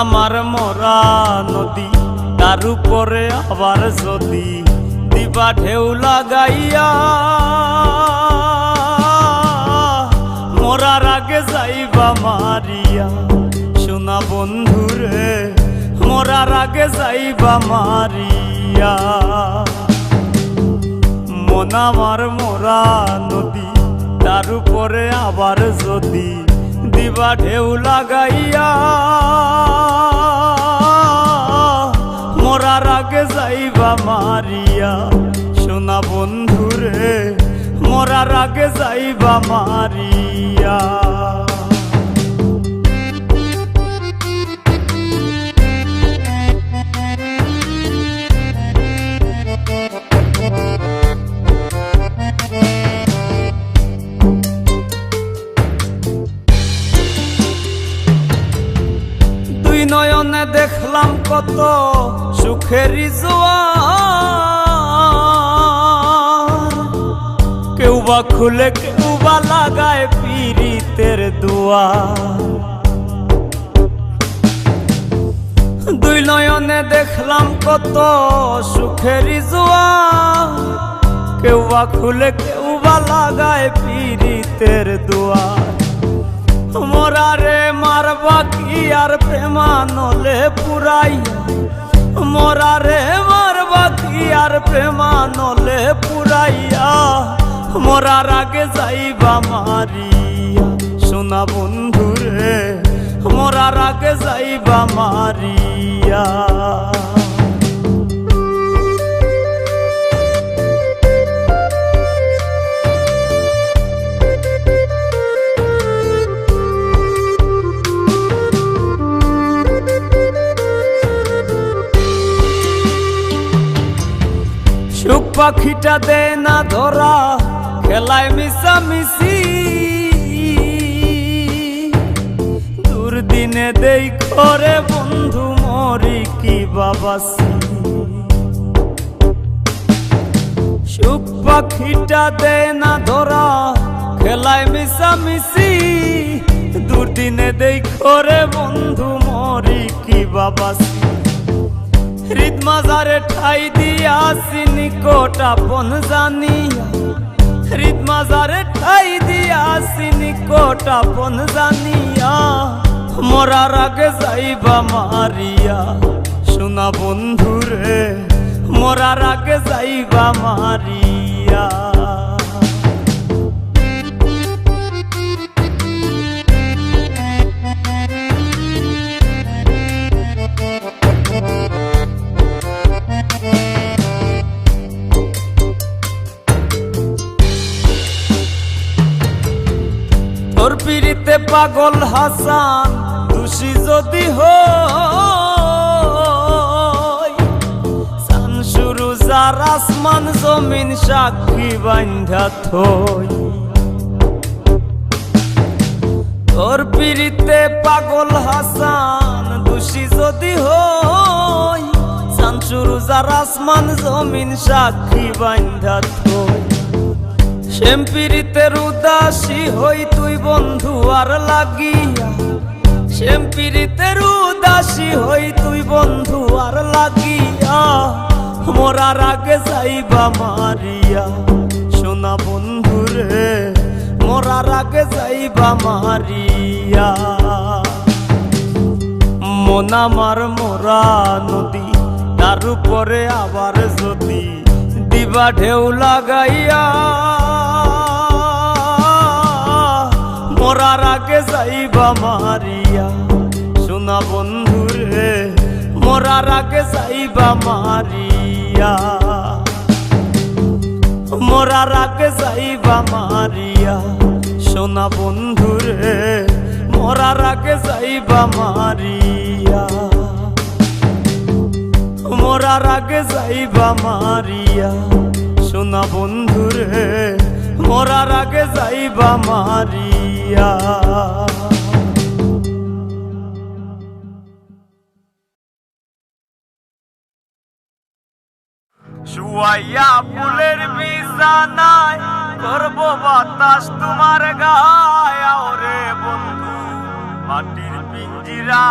আমার মরা নদী, তার উপরে আবার যদি দিবা ঢেউ লাগাইয়া। মরার আগে যাইবা মারিয়া, সোনা বন্ধুরে, মরার আগে যাইবা মারিয়া। মন আমার মোরা নদী, তার উপরে আবার যদি দিবা ঢেউ লাগাইয়া। মরা আগে যাইবা মারিয়া। সোনা বন্ধুরে মরা আগে যাইবা মারিয়া। কত সুখের কেউ বা খুলে, কেউ বা লাগায় পীড়িতের দুয়ার। দুই নয়নে দেখলাম কত সুখের জোয়ার। কেউ বা খুলে, কেউ বা লাগায় পীড়িতের দুয়ার মোরারে মারবা কি আর প্রেমানলে পুরাইয়া মোরারে মারবা কি আর প্রেমানলে পুরাইয়া? মোরার আগে যাইবা মারিয়া, সোনা বন্ধুরে। মোরার আগে যাইবা মারিয়া। পাখিটা দে না ধরা, খেলায় মিশামিশি। দুর্দিনে দেই করে বন্ধু, মরি কি বাবাসি। সুখ পাখিটা দে না ধরা, খেলায় মিশামিশি। দুর্দিনে দেই করে বন্ধু, মরি কি বাবাসি। হৃদ মাজারে ঠাই দিয়াছি নিকট আপন জানিয়া। হৃদ মাজারে ঠাই দিয়াছি নিকট আপন জানিয়া। মরার আগে যাইবা মারিয়া। সোনা বন্ধুরে, মরার আগে যাইবা মারিয়া। পিড়িতে পাগল হাসান, খুশি যদি হই। সান শুরু যার আসমান, জমিন সাক্ষী বান্ধা থই। তোর পিড়িতে পাগল হাসান দোষী যদি হই। সান শুরু যার আসমান, জমিন সাক্ষী বান্ধা থই। শ্যামপিরিতের উদাসী হই তুই বন্ধু আর লাগিয়া। শ্যামপিরিতের উদাসী হই তুই বন্ধু আর লাগিয়া। মোরার আগে যাইবা মারিয়া। সোনা বন্ধুরে মোরার আগে যাইবা মারিয়া। মন আমার মোরা নদী, তার উপরে আবার যদি দিবা ঢেউ লাগাইয়া মোরার আগে যাইবা মারিয়া। সোনা বন্ধুরে মোরার আগে যাইবা মারিয়া। মোরার আগে যাইবা মারিয়া। সোনা বন্ধুরে মোরার আগে যাইবা মারিয়া। মোরার আগে যাইবা মারিয়া। সোনা বন্ধুরে মোরার আগে যাইবা মারিয়া। শুয়াইয়া ফুলের বিছানায় করব বাতাস তোমার গায় বন্ধু, মাটির পিঞ্জিরা।